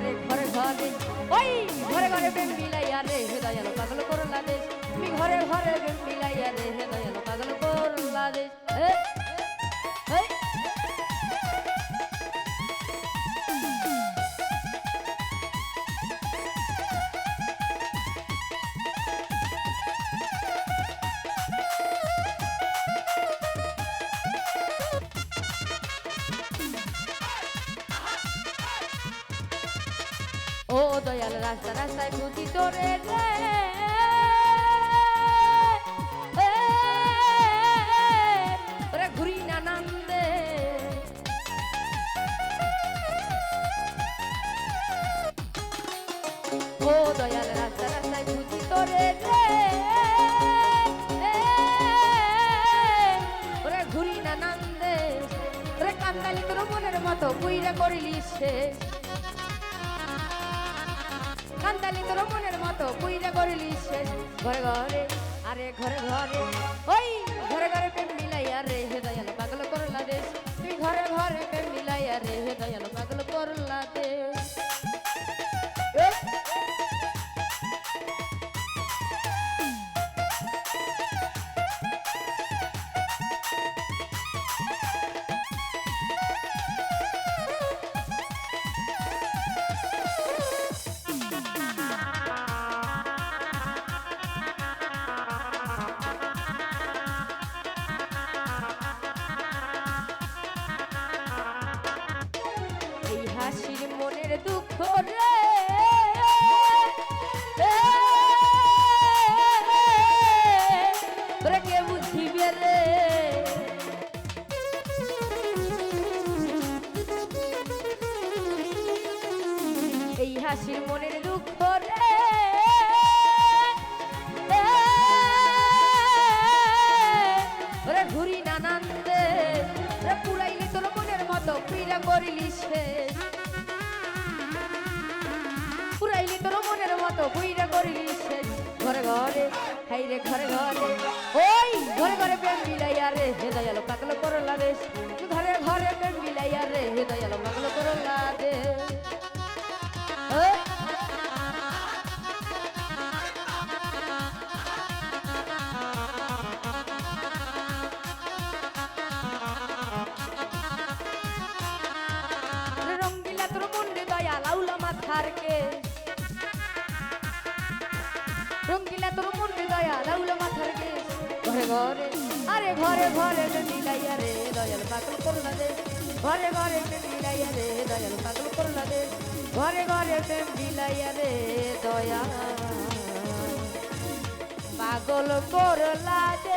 আরে ঘরে ঘরে, ওই ঘরে ঘরে প্রেম মিলাইয়া রে, হে দয়াল পাগল করলা দেশ তুমি ঘরে ঘরে প্রেম মিলাইয়া রে, হে দয়াল পাগল করলা দেশ ও দয়াল রাস্তা রাস্তায় খুঁজি তোরে রে দয়াল রাস্তা রাস্তায় খুঁজি তোরে রে ওরে ঘুরি না নান্দে ওরে কান্দালি তোর মনের মতো কুইরা করিলি শেষ। কান্দালি তোর মনের মতো, পুইরা করিলি শেষ। ঘরে ঘরে, আরে ঘরে ঘরে, ওই ঘরে ঘরে প্রেম মিলাই আরে হে দয়াল। হাসির মনের দুঃখ রে। ওরে ঘুরি নানান্দে ওরে পুরাইলি তোর মনের মতো, পীড়া করিলি শেষ পুরাইলি তোর মনের মতো, পীড়া করিলি শেষ ঘরে ঘরে, হাই রে ঘরে ঘরে, ওই ঘরে ঘরে প্রেম বিলাইয়া রে। হে দয়ালো, পাগল করলা দেশ রঙ্গিলা তোর মুন্ডে দয়া লাউলা মাথার কে ঘরে ঘরে। আরে ঘরে ঘরে মিলাইয়া রে দয়াল পাগল করলা দে ঘরে ঘরে মিলাইয়া রে দয়াল পাগল করলা দে ঘরে ঘরে মিলাইয়া রে দয়া। পাগল করলা দে